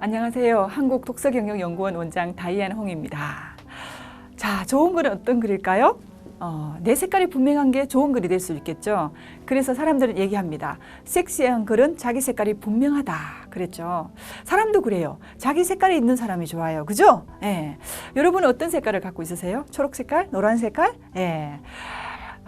안녕하세요. 한국독서경영연구원 원장 다이안 홍입니다. 자, 좋은 글은 어떤 글일까요? 어, 내 색깔이 분명한 게 좋은 글이 될 수 있겠죠. 그래서 사람들은 얘기합니다. 섹시한 글은 자기 색깔이 분명하다. 그랬죠. 사람도 그래요. 자기 색깔이 있는 사람이 좋아요. 그죠? 예. 여러분은 어떤 색깔을 갖고 있으세요? 초록 색깔? 노란 색깔? 예.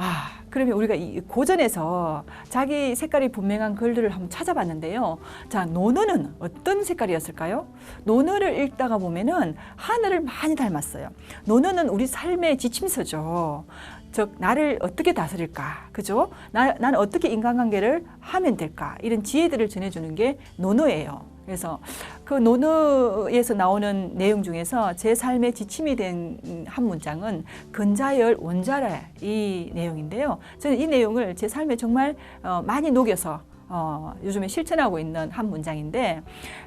아, 그러면 우리가 이 고전에서 자기 색깔이 분명한 글들을 한번 찾아봤는데요. 자, 노노는 어떤 색깔이었을까요? 노노를 읽다가 보면은 하늘을 많이 닮았어요. 노노는 우리 삶의 지침서죠. 즉 나를 어떻게 다스릴까, 그죠? 나, 나는 어떻게 인간관계를 하면 될까 이런 지혜들을 전해주는 게 노노예요. 그래서 그 노노에서 나오는 내용 중에서 제 삶의 지침이 된 한 문장은 근자열 원자라 이 내용인데요. 저는 이 내용을 제 삶에 정말 어, 많이 녹여서 어, 요즘에 실천하고 있는 한 문장인데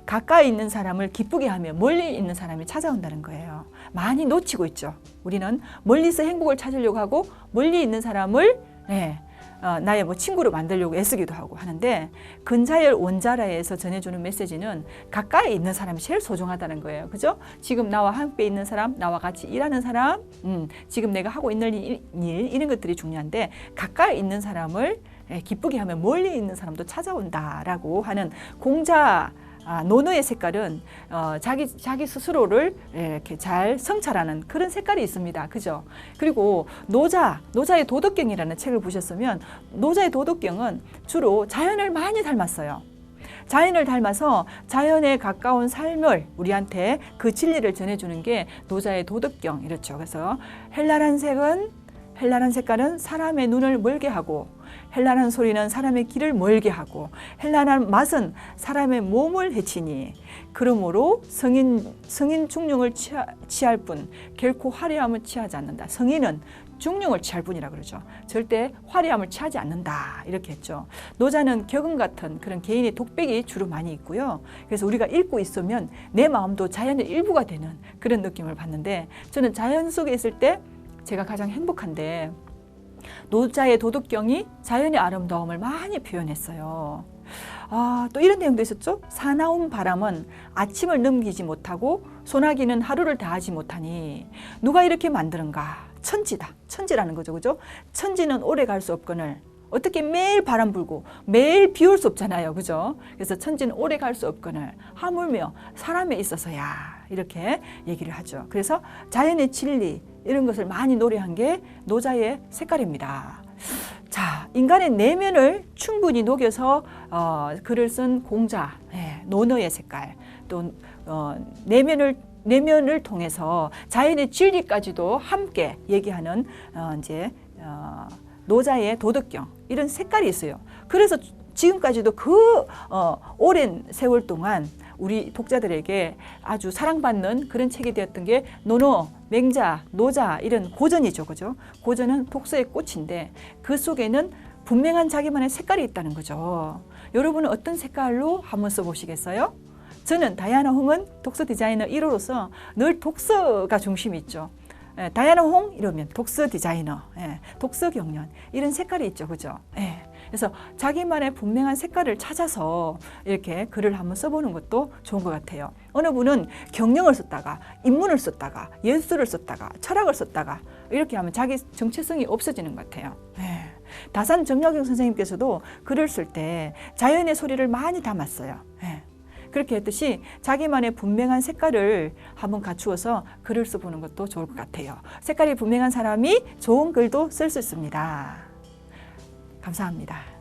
가까이 있는 사람을 기쁘게 하며 멀리 있는 사람이 찾아온다는 거예요. 많이 놓치고 있죠. 우리는 멀리서 행복을 찾으려고 하고 멀리 있는 사람을 네, 어, 나의 뭐 친구로 만들려고 애쓰기도 하고 하는데 근자열 원자라에서 전해주는 메시지는 가까이 있는 사람이 제일 소중하다는 거예요. 그죠? 지금 나와 함께 있는 사람, 나와 같이 일하는 사람, 음, 지금 내가 하고 있는 일, 일 이런 것들이 중요한데 가까이 있는 사람을 예, 기쁘게 하면 멀리 있는 사람도 찾아온다라고 하는 공자 아, 노노의 색깔은 어, 자기 자기 스스로를 이렇게 잘 성찰하는 그런 색깔이 있습니다. 그죠? 그리고 노자 노자의 도덕경이라는 책을 보셨으면 노자의 도덕경은 주로 자연을 많이 닮았어요. 자연을 닮아서 자연에 가까운 삶을 우리한테 그 진리를 전해주는 게 노자의 도덕경 이렇죠. 그래서 헬라란 색은 헬라란 색깔은 사람의 눈을 멀게 하고 헬라란 소리는 사람의 길을 멀게 하고 헬라란 맛은 사람의 몸을 해치니 그러므로 성인 성인 취하, 취할 뿐 결코 화려함을 취하지 않는다. 성인은 중용을 취할 뿐이라 그러죠. 절대 화려함을 취하지 않는다. 이렇게 했죠. 노자는 격은 같은 그런 개인의 독백이 주로 많이 있고요. 그래서 우리가 읽고 있으면 내 마음도 자연의 일부가 되는 그런 느낌을 받는데 저는 자연 속에 있을 때 제가 가장 행복한데 노자의 도덕경이 자연의 아름다움을 많이 표현했어요. 아, 또 이런 내용도 있었죠. 사나운 바람은 아침을 넘기지 못하고 소나기는 하루를 다하지 못하니 누가 이렇게 만드는가? 천지다. 천지라는 거죠. 그죠? 천지는 오래 갈 수 없거늘 어떻게 매일 바람 불고 매일 비 올 수 없잖아요. 그죠? 그래서 천지는 오래 갈 수 없거늘 하물며 사람에 있어서야 이렇게 얘기를 하죠. 그래서 자연의 진리 이런 것을 많이 노래한 게 노자의 색깔입니다. 자, 인간의 내면을 충분히 녹여서 어, 글을 쓴 공자, 예, 노너의 색깔, 또 어, 내면을 내면을 통해서 자연의 진리까지도 함께 얘기하는 어, 이제 어, 노자의 도덕경 이런 색깔이 있어요. 그래서 지금까지도 그 어, 오랜 세월 동안 우리 독자들에게 아주 사랑받는 그런 책이 되었던 게 노노, 맹자, 노자 이런 고전이죠, 그죠? 고전은 독서의 꽃인데 그 속에는 분명한 자기만의 색깔이 있다는 거죠. 여러분은 어떤 색깔로 한번 써보시겠어요? 저는 다이아나 홍은 독서 디자이너 1호로서 늘 독서가 중심이 있죠. 예, 다이아나 홍 이러면 독서 디자이너, 예, 독서 경련 이런 색깔이 있죠, 그죠? 예, 그래서 자기만의 분명한 색깔을 찾아서 이렇게 글을 한번 써보는 것도 좋은 것 같아요. 어느 분은 경영을 썼다가 인문을 썼다가 예술을 썼다가 철학을 썼다가 이렇게 하면 자기 정체성이 없어지는 것 같아요. 예. 다산 정약용 선생님께서도 글을 쓸 때 자연의 소리를 많이 담았어요. 예. 그렇게 했듯이 자기만의 분명한 색깔을 한번 갖추어서 글을 써보는 것도 좋을 것 같아요. 색깔이 분명한 사람이 좋은 글도 쓸 수 있습니다. 감사합니다.